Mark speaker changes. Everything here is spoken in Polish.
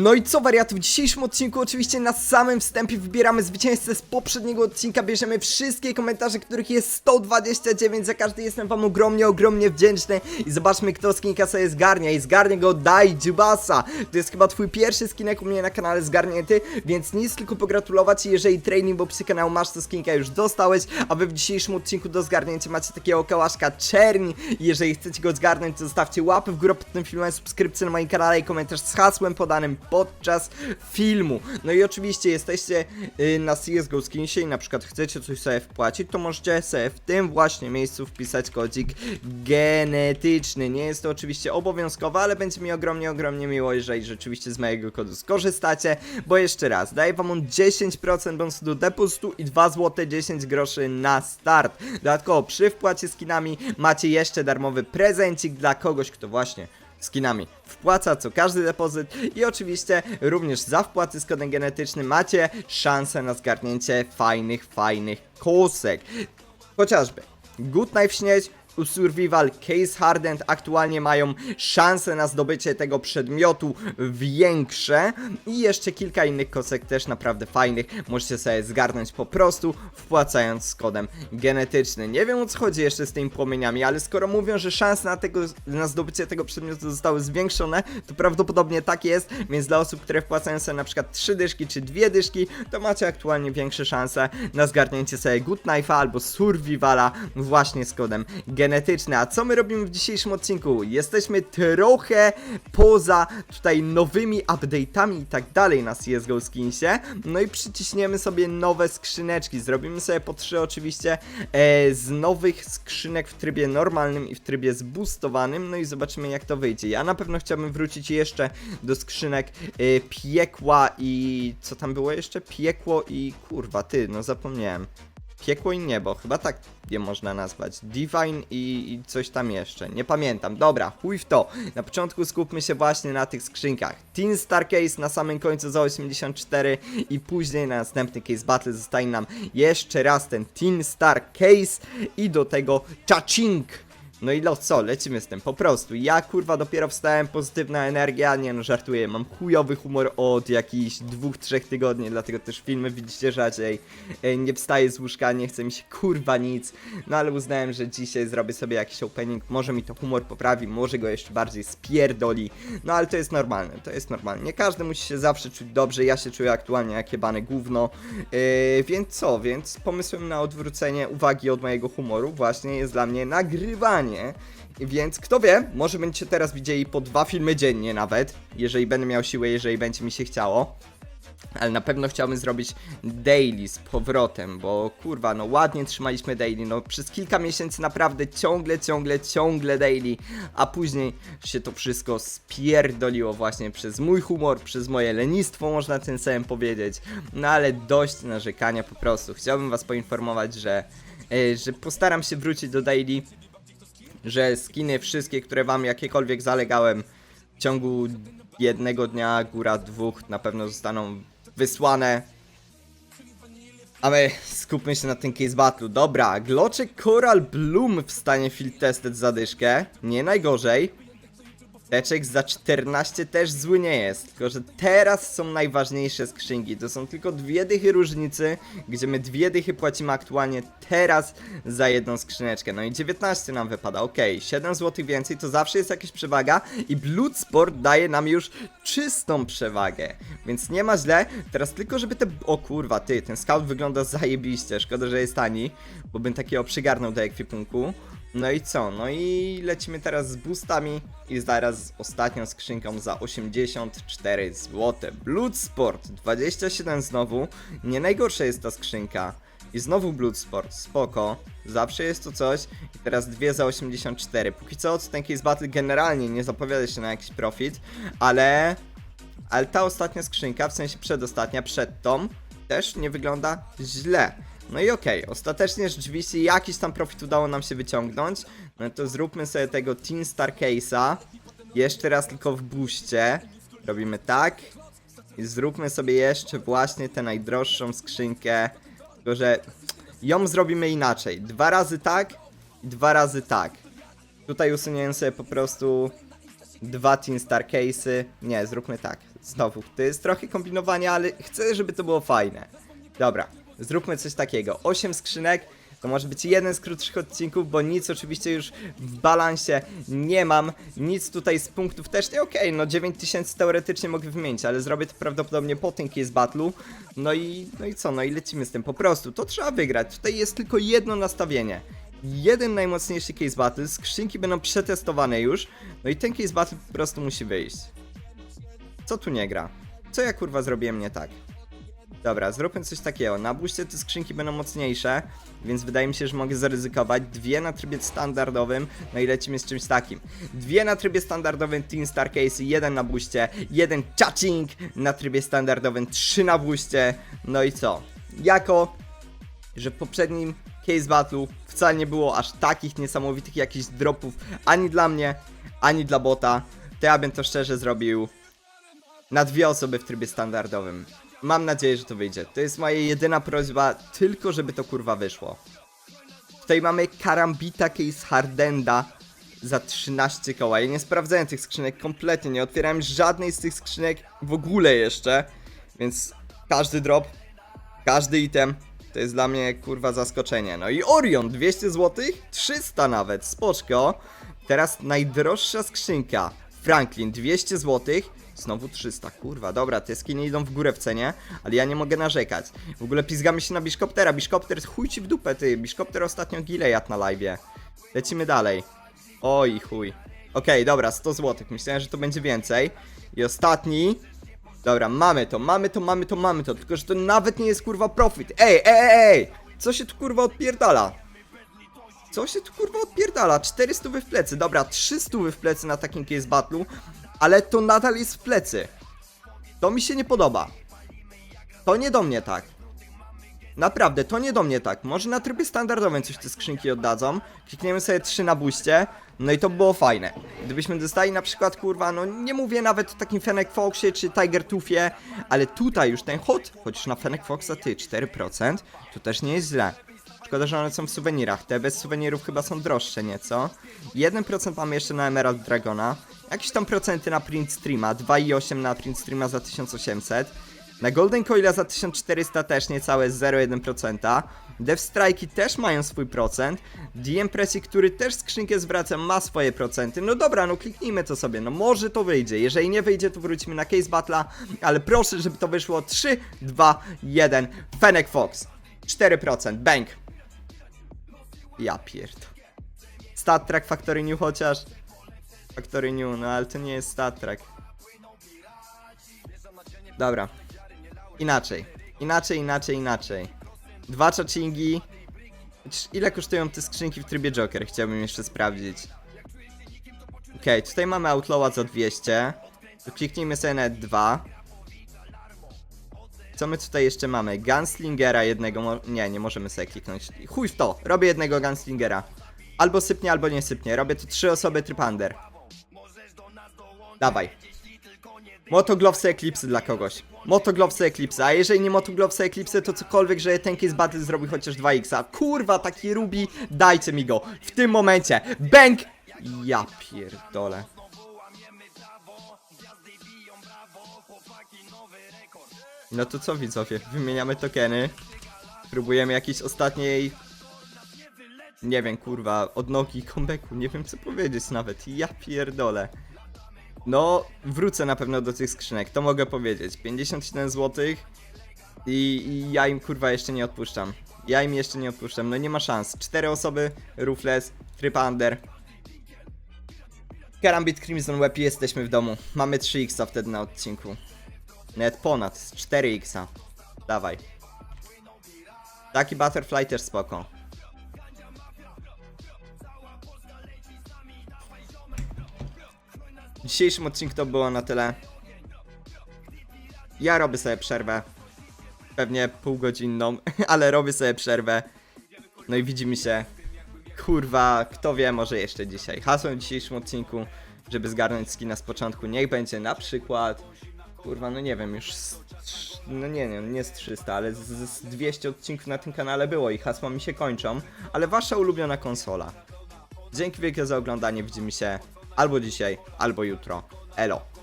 Speaker 1: No i co wariaty, w dzisiejszym odcinku oczywiście na samym wstępie wybieramy zwycięzcę z poprzedniego odcinka, bierzemy wszystkie komentarze, których jest 129, za każdy jestem wam ogromnie, ogromnie wdzięczny. I zobaczmy kto skinka sobie zgarnia. I zgarnie go Daj Jubasa, to jest chyba twój pierwszy skinek u mnie na kanale zgarnięty, więc nic tylko pogratulować. I jeżeli training w opisie kanału masz to skinka już dostałeś, a wy w dzisiejszym odcinku do zgarnięcia macie takiego kałaszka czerni. Jeżeli chcecie go zgarnąć to zostawcie łapę w górę pod tym filmem, subskrypcję na moim kanale i komentarz z hasłem podanym podczas filmu. No i oczywiście jesteście y, na CSGO Skinsie i na przykład chcecie coś sobie wpłacić, to możecie sobie w tym właśnie miejscu wpisać kodzik genetyczny. Nie jest to oczywiście obowiązkowe, ale będzie mi ogromnie, ogromnie miło, jeżeli rzeczywiście z mojego kodu skorzystacie, bo jeszcze raz, daję wam on 10% bonusu do depozytu i 2 zł 10 groszy na start. Dodatkowo przy wpłacie skinami macie jeszcze darmowy prezencik dla kogoś, kto właśnie skinami wpłaca co każdy depozyt i oczywiście również za wpłaty z kodem genetycznym macie szansę na zgarnięcie fajnych, fajnych kosek. Chociażby Good Knife Śnieć, Survival Case Hardened aktualnie mają szansę na zdobycie tego przedmiotu większe i jeszcze kilka innych kosek też naprawdę fajnych możecie sobie zgarnąć po prostu wpłacając z kodem genetyczny. Nie wiem o co chodzi jeszcze z tymi płomieniami, ale skoro mówią, że szanse na, tego, na zdobycie tego przedmiotu zostały zwiększone, to prawdopodobnie tak jest, więc dla osób, które wpłacają sobie na przykład 3 dyszki czy 2 dyszki, to macie aktualnie większe szanse na zgarnięcie sobie Good Knife'a albo Survivala właśnie z kodem genetyczny. A co my robimy w dzisiejszym odcinku? Jesteśmy trochę poza tutaj nowymi update'ami i tak dalej na CSGO Skinsie, no i przyciśniemy sobie nowe skrzyneczki. Zrobimy sobie po trzy oczywiście e, z nowych skrzynek w trybie normalnym i w trybie zboostowanym, no i zobaczymy jak to wyjdzie. Ja na pewno chciałbym wrócić jeszcze do skrzynek e, piekła i co tam było jeszcze? Piekło i kurwa, ty, no zapomniałem. Piekło i niebo, chyba tak je można nazwać. Divine i, i coś tam jeszcze. Nie pamiętam. Dobra, chuj w to. Na początku skupmy się właśnie na tych skrzynkach. Teen Star Case na samym końcu za 84 i później na następny Case Battle zostaje nam jeszcze raz ten Teen Star Case i do tego Chaching. No i lo co, lecimy z tym, po prostu. Ja kurwa dopiero wstałem, pozytywna energia, nie no żartuję, mam chujowy humor od jakichś dwóch, trzech tygodni, dlatego też filmy widzicie rzadziej. Nie wstaję z łóżka, nie chce mi się kurwa nic, no ale uznałem, że dzisiaj zrobię sobie jakiś opening, może mi to humor poprawi, może go jeszcze bardziej spierdoli, no ale to jest normalne, to jest normalne. Nie każdy musi się zawsze czuć dobrze, ja się czuję aktualnie jak jebane gówno, E, więc co, więc pomysłem na odwrócenie uwagi od mojego humoru właśnie jest dla mnie nagrywanie. Więc kto wie, może będziecie teraz widzieli po dwa filmy dziennie nawet, jeżeli będę miał siłę, jeżeli będzie mi się chciało. Ale na pewno chciałbym zrobić daily z powrotem, bo kurwa, no ładnie trzymaliśmy daily, no przez kilka miesięcy naprawdę ciągle, ciągle, ciągle daily, a później się to wszystko spierdoliło właśnie przez mój humor, przez moje lenistwo, można tym samym powiedzieć. No ale dość narzekania po prostu. Chciałbym was poinformować, że, e, że postaram się wrócić do daily, że skiny wszystkie, które wam jakiekolwiek zalegałem w ciągu jednego dnia, góra dwóch, na pewno zostaną wysłane. A my skupmy się na tym case battle'u. Dobra, Gloczek Coral Bloom w stanie field tested zadyszkę. Nie najgorzej. Teczek za 14 też zły nie jest, tylko że teraz są najważniejsze skrzynki. To są tylko dwie dychy różnicy, gdzie my dwie dychy płacimy aktualnie teraz za jedną skrzyneczkę. No i 19 nam wypada, ok, 7 zł więcej to zawsze jest jakaś przewaga i Bloodsport daje nam już czystą przewagę, więc nie ma źle. Teraz tylko żeby te... O kurwa, ty, ten scout wygląda zajebiście, szkoda, że jest tani, bo bym takiego przygarnął do ekwipunku. No i co? No i lecimy teraz z boostami i zaraz z ostatnią skrzynką za 84 zł. Bloodsport 27 znowu. Nie najgorsza jest ta skrzynka. I znowu Bloodsport, spoko. Zawsze jest to coś. I teraz dwie za 84. Póki co ten Case Battle generalnie nie zapowiada się na jakiś profit, ale... Ale ta ostatnia skrzynka, w sensie przedostatnia, przed tą, też nie wygląda źle. No i okej, ostatecznie rzeczywiście jakiś tam profit udało nam się wyciągnąć. No to zróbmy sobie tego Teen Star Case'a. Jeszcze raz tylko w buście. Robimy tak. I zróbmy sobie jeszcze właśnie tę najdroższą skrzynkę. Tylko, że ją zrobimy inaczej. Dwa razy tak i dwa razy tak. Tutaj usuniemy sobie po prostu dwa Teen Star Case'y. Nie, zróbmy tak. Znowu, to jest trochę kombinowanie, ale chcę, żeby to było fajne. Dobra, zróbmy coś takiego. 8 skrzynek, to może być jeden z krótszych odcinków, bo nic oczywiście już w balansie nie mam. Nic tutaj z punktów też nie, okej, no 9000 teoretycznie mogę wymienić, ale zrobię to prawdopodobnie po tym case battle'u. No i, no i co, no i lecimy z tym, po prostu, to trzeba wygrać. Tutaj jest tylko jedno nastawienie. Jeden najmocniejszy case battle, skrzynki będą przetestowane już, no i ten case battle po prostu musi wyjść. Co tu nie gra? Co ja kurwa zrobiłem nie tak? Dobra, zróbmy coś takiego. Na buście te skrzynki będą mocniejsze, więc wydaje mi się, że mogę zaryzykować. Dwie na trybie standardowym, no i lecimy z czymś takim. Dwie na trybie standardowym Team Star Case, jeden na buście, jeden chatting na trybie standardowym, trzy na buście. No i co? Jako, że w poprzednim Case Battle'u wcale nie było aż takich niesamowitych jakichś dropów ani dla mnie, ani dla bota, to ja bym to szczerze zrobił na dwie osoby w trybie standardowym. Mam nadzieję, że to wyjdzie. To jest moja jedyna prośba, tylko żeby to kurwa wyszło. Tutaj mamy Karambita Case Hardenda za 13 koła. Ja nie sprawdzałem tych skrzynek kompletnie, nie otwierałem żadnej z tych skrzynek w ogóle jeszcze, więc każdy drop, każdy item to jest dla mnie kurwa zaskoczenie. No i Orion 200 zł, 300 nawet, spoczko. Teraz najdroższa skrzynka Franklin 200 zł, znowu 300, kurwa, dobra, te skiny idą w górę w cenie, ale ja nie mogę narzekać. W ogóle pizgamy się na Biszkoptera, Biszkopter chuj ci w dupę ty, Biszkopter ostatnio gile jadł na live'ie. Lecimy dalej. Oj chuj. Okej, dobra, 100 zł, myślałem, że to będzie więcej. I ostatni, Dobra, mamy to, mamy to, mamy to, mamy to. Tylko, że to nawet nie jest kurwa profit. Ej, ej, ej! Co się tu kurwa odpierdala? Co się tu kurwa odpierdala? 400 w plecy. Dobra, 300 w plecy na takim case battle'u, ale to nadal jest w plecy. To mi się nie podoba. To nie do mnie tak. Naprawdę, to nie do mnie tak. Może na trybie standardowym coś te skrzynki oddadzą. Klikniemy sobie 3 na buście. No i to by było fajne. Gdybyśmy dostali na przykład, kurwa, no nie mówię nawet o takim Fennec Foxie czy Tiger Toothie, ale tutaj już ten hot, chociaż na Fennec Foxa ty 4%, to też nie jest źle. Szkoda, że one są w suwenirach. Te bez suwenirów chyba są droższe nieco. 1% mamy jeszcze na Emerald Dragona. Jakieś tam procenty na Print Streama. 2,8 na Print Streama za 1800. Na Golden Coila za 1400 też niecałe 0,1%. Death Strike'i też mają swój procent. DM Pressy, który też skrzynkę zwraca, ma swoje procenty. No dobra, no kliknijmy to sobie, no może to wyjdzie. Jeżeli nie wyjdzie, to wrócimy na Case Battle'a, ale proszę, żeby to wyszło 3, 2, 1. Fennec Fox. 4%, bank. Ja pierd. Stat Track Factory New chociaż. Factory New, no ale to nie jest Stat Track. Dobra. Inaczej. Inaczej, inaczej, inaczej. Dwa czachingi. Ile kosztują te skrzynki w trybie Joker? Chciałbym jeszcze sprawdzić. Okej, tutaj mamy Outlawa za 200. To kliknijmy sobie nawet dwa. Co my tutaj jeszcze mamy? Gunslingera jednego. Nie, nie możemy sobie kliknąć. Chuj w to! Robię jednego Gunslingera. Albo sypnie, albo nie sypnie. Robię tu trzy osoby trypander. Dawaj. Motoglovesy Eclipse dla kogoś. Motoglovesy Eclipse, a jeżeli nie Motoglovesy Eclipse, to cokolwiek, że ten case battle zrobi chociaż 2x. Kurwa, taki Rubi, dajcie mi go. W tym momencie. Bang! Ja pierdolę. No to co widzowie, wymieniamy tokeny. Próbujemy jakiejś ostatniej... Nie wiem, kurwa, odnogi comebacku, nie wiem co powiedzieć nawet. Ja pierdolę. No, wrócę na pewno do tych skrzynek, to mogę powiedzieć. 57 zł i, i ja im kurwa jeszcze nie odpuszczam. Ja im jeszcze nie odpuszczam, no nie ma szans. Cztery osoby, Rufles, Trypander. Karambit Crimson Web i jesteśmy w domu. Mamy 3x wtedy na odcinku. Nawet ponad, z 4x. Dawaj. Taki Butterfly też spoko. W dzisiejszym odcinku to było na tyle. Ja robię sobie przerwę. Pewnie półgodzinną, ale robię sobie przerwę. No i widzimy się. Kurwa, kto wie, może jeszcze dzisiaj. Hasłem w dzisiejszym odcinku, żeby zgarnąć skina z początku, niech będzie na przykład. Kurwa, no nie wiem, już. z No nie, nie, nie z 300, ale z, z 200 odcinków na tym kanale było i hasła mi się kończą. Ale wasza ulubiona konsola. Dzięki wielkie za oglądanie, widzimy się albo dzisiaj, albo jutro. Elo.